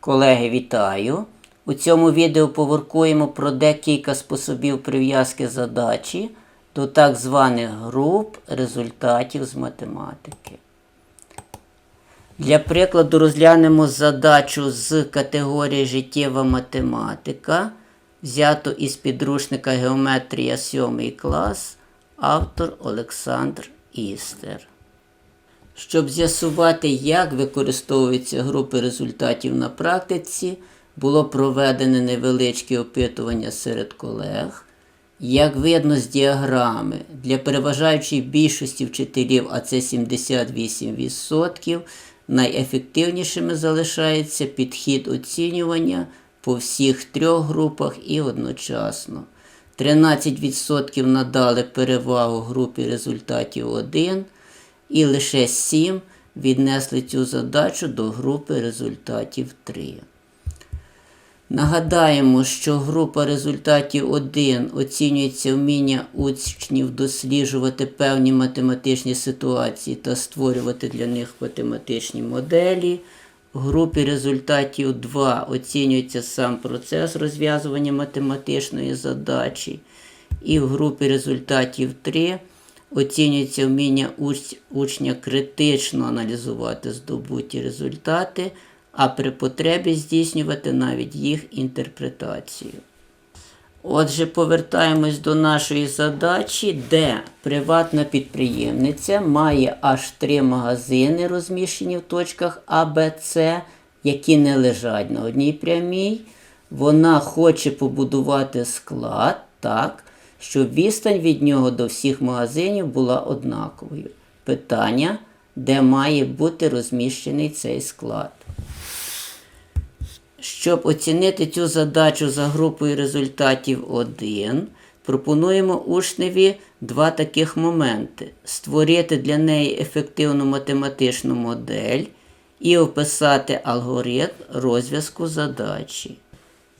Колеги, вітаю! У цьому відео поворкуємо про декілька способів прив'язки задачі до так званих груп результатів з математики. Для прикладу розглянемо задачу з категорії життєва математика, взято із підручника Геометрія 7 клас, автор Олександр Істер. Щоб з'ясувати, як використовуються групи результатів на практиці, було проведене невеличке опитування серед колег. Як видно з діаграми, для переважаючої більшості вчителів, а це 78%, найефективнішими залишається підхід оцінювання по всіх трьох групах і одночасно. 13% надали перевагу групі результатів 1 і лише 7 віднесли цю задачу до групи результатів 3. Нагадаємо, що група результатів 1 оцінюється вміння учнів досліджувати певні математичні ситуації та створювати для них математичні моделі. В групі результатів 2 оцінюється сам процес розв'язування математичної задачі. І в групі результатів 3 оцінюється вміння учня критично аналізувати здобуті результати, а при потребі здійснювати навіть їх інтерпретацію. Отже, повертаємось до нашої задачі, де приватна підприємниця має аж три магазини, розміщені в точках А, Б, С, які не лежать на одній прямій. Вона хоче побудувати склад так, щоб відстань від нього до всіх магазинів була однаковою. Питання, де має бути розміщений цей склад. Щоб оцінити цю задачу за групою результатів 1, пропонуємо учневі два таких моменти: створити для неї ефективну математичну модель і описати алгоритм розв'язку задачі.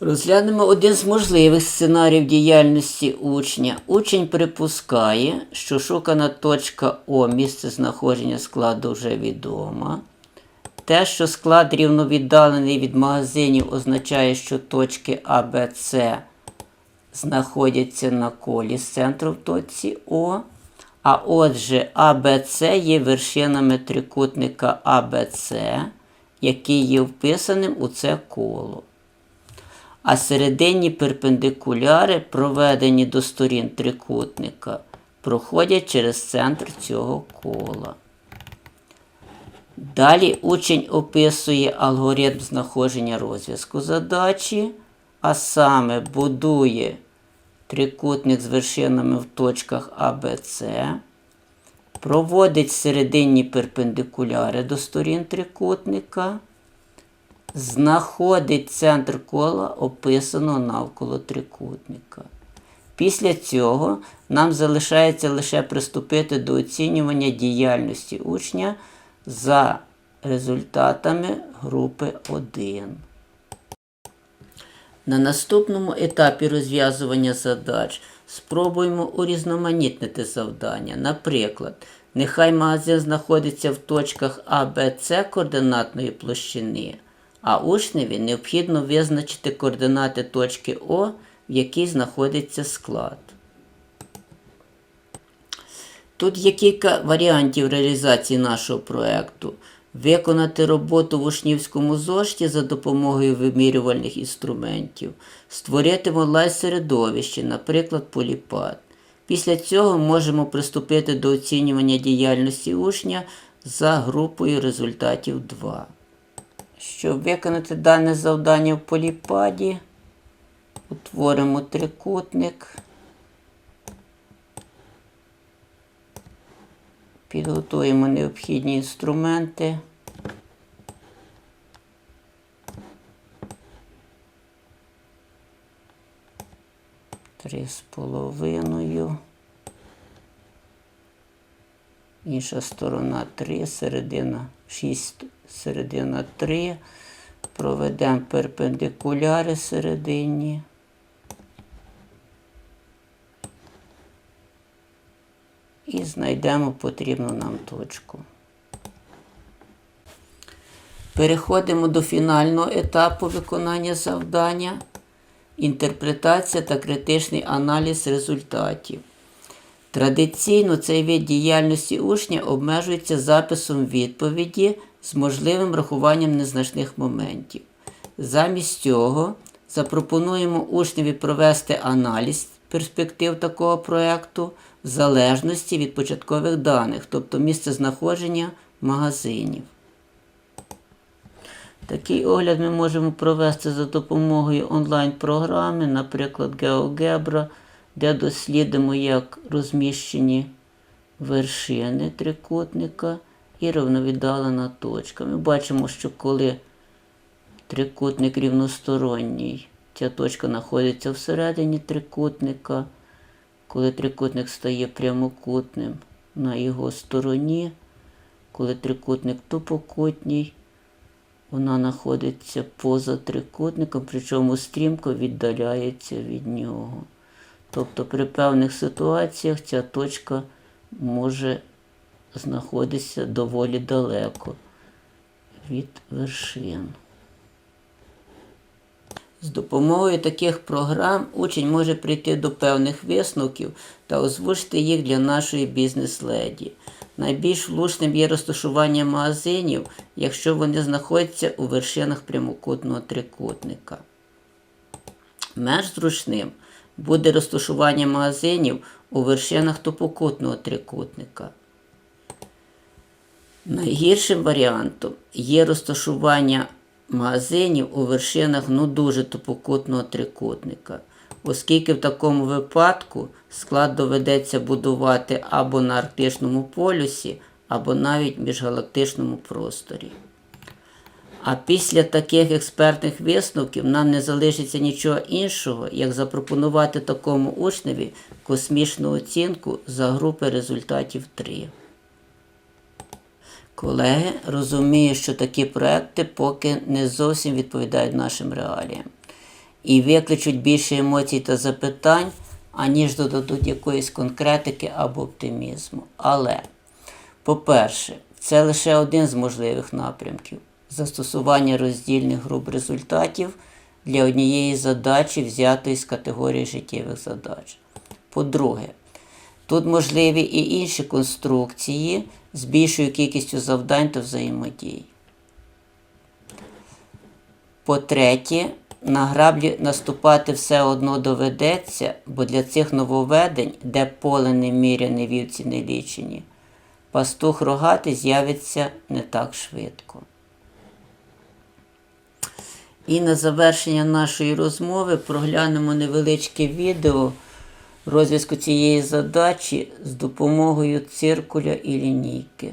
Розглянемо один з можливих сценаріїв діяльності учня. Учень припускає, що шукана точка О місце знаходження складу вже відома. Те, що склад рівновіддалений від магазинів, означає, що точки А, Б, С знаходяться на колі з центру в точці О. А отже, А, є вершинами трикутника А, який є вписаним у це коло. А серединні перпендикуляри, проведені до сторін трикутника, проходять через центр цього кола. Далі учень описує алгоритм знаходження розв'язку задачі, а саме будує трикутник з вершинами в точках А, Б, С, проводить серединні перпендикуляри до сторін трикутника, знаходить центр кола, описаного навколо трикутника. Після цього нам залишається лише приступити до оцінювання діяльності учня за результатами групи 1. На наступному етапі розв'язування задач спробуємо урізноманітнити завдання. Наприклад, нехай магазин знаходиться в точках А, Б, С координатної площини, а учневі необхідно визначити координати точки О, в якій знаходиться склад. Тут є кілька варіантів реалізації нашого проєкту. Виконати роботу в учнівському зошиті за допомогою вимірювальних інструментів, створити онлайн-середовище, наприклад, поліпад. Після цього можемо приступити до оцінювання діяльності учня за групою результатів 2. Щоб виконати дане завдання в поліпаді, утворимо трикутник. Підготуємо необхідні інструменти. Три з половиною. Інша сторона 3, середина 6, середина 3. Проведемо перпендикуляри середині. і знайдемо потрібну нам точку. Переходимо до фінального етапу виконання завдання. Інтерпретація та критичний аналіз результатів. Традиційно цей вид діяльності учня обмежується записом відповіді з можливим рахуванням незначних моментів. Замість цього запропонуємо учневі провести аналіз перспектив такого проєкту в залежності від початкових даних, тобто місце знаходження магазинів. Такий огляд ми можемо провести за допомогою онлайн-програми, наприклад, GeoGebra, де дослідимо, як розміщені вершини трикутника і рівновіддалена точка. Ми бачимо, що коли трикутник рівносторонній, ця точка знаходиться всередині трикутника. Коли трикутник стає прямокутним на його стороні, коли трикутник тупокутній, вона знаходиться поза трикутником, причому стрімко віддаляється від нього. Тобто при певних ситуаціях ця точка може знаходитися доволі далеко від вершин. З допомогою таких програм учень може прийти до певних висновків та озвучити їх для нашої бізнес-леді. Найбільш влучним є розташування магазинів, якщо вони знаходяться у вершинах прямокутного трикутника. Менш зручним буде розташування магазинів у вершинах топокутного трикутника. Найгіршим варіантом є розташування магазинів у вершинах ну дуже топокутного трикутника, оскільки в такому випадку склад доведеться будувати або на Арктичному полюсі, або навіть в міжгалактичному просторі. А після таких експертних висновків нам не залишиться нічого іншого, як запропонувати такому учневі космічну оцінку за групи результатів 3. Колеги розуміють, що такі проекти поки не зовсім відповідають нашим реаліям і викличуть більше емоцій та запитань, аніж додадуть якоїсь конкретики або оптимізму. Але, по-перше, це лише один з можливих напрямків застосування роздільних груп результатів для однієї задачі, взятої з категорії життєвих задач. По-друге, тут можливі і інші конструкції з більшою кількістю завдань та взаємодій. По-третє, на граблі наступати все одно доведеться, бо для цих нововведень, де поле не міряне, вівці не лічені, пастух рогатий з'явиться не так швидко. І на завершення нашої розмови проглянемо невеличке відео розв'язку цієї задачі з допомогою циркуля і лінійки.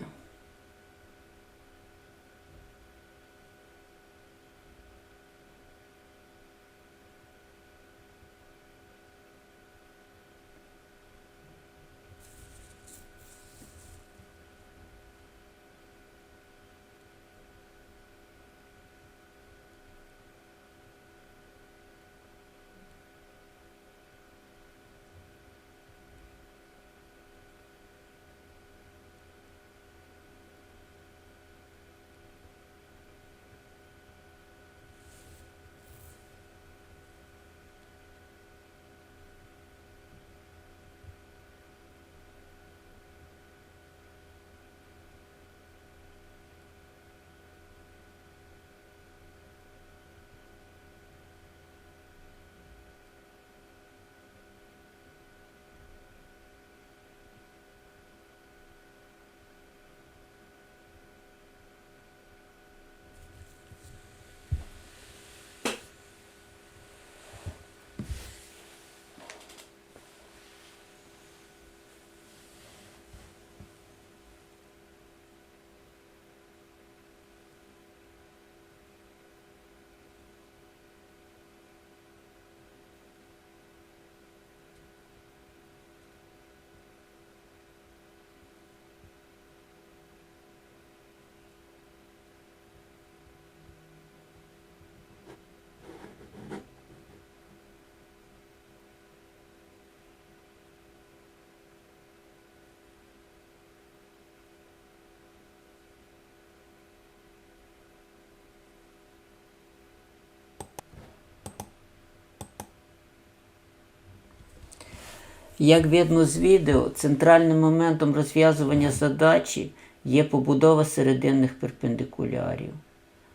Як видно з відео, центральним моментом розв'язування задачі є побудова серединних перпендикулярів.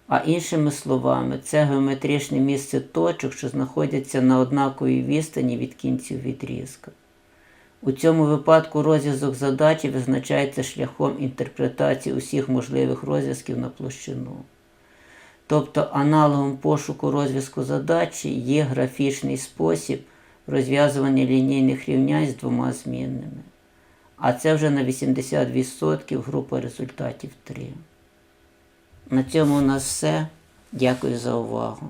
А іншими словами, це геометричне місце точок, що знаходяться на однаковій відстані від кінців відрізка. У цьому випадку розв'язок задачі визначається шляхом інтерпретації усіх можливих розв'язків на площину. Тобто аналогом пошуку розв'язку задачі є графічний спосіб розв'язування лінійних рівнянь з двома змінними. А це вже на 80% група результатів 3. На цьому у нас все. Дякую за увагу.